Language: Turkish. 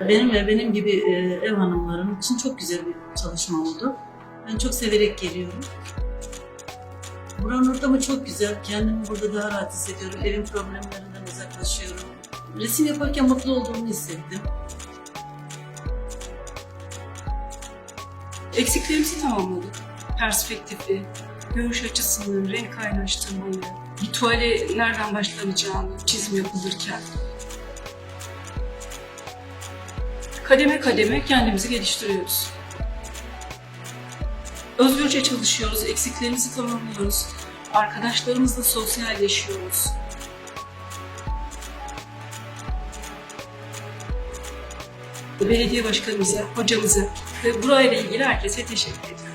Benim ve benim gibi e, ev hanımlarının için çok güzel bir çalışma oldu. Ben çok severek geliyorum. Buranın ortamı çok güzel. Kendimi burada daha rahat hissediyorum. Evin problemlerinden uzaklaşıyorum. Resim yaparken mutlu olduğumu hissettim. Eksiklerimizi tamamladık. Perspektifi, görüş açısını, renk kaynaştırmayı, bir tuvale nereden başlanacağını çizim yapılırken. Kademe kademe kendimizi geliştiriyoruz. Özgürce çalışıyoruz, eksiklerimizi tamamlıyoruz. Arkadaşlarımızla sosyalleşiyoruz. Belediye başkanımıza, hocamıza ve burayla ilgili herkese teşekkür ediyorum.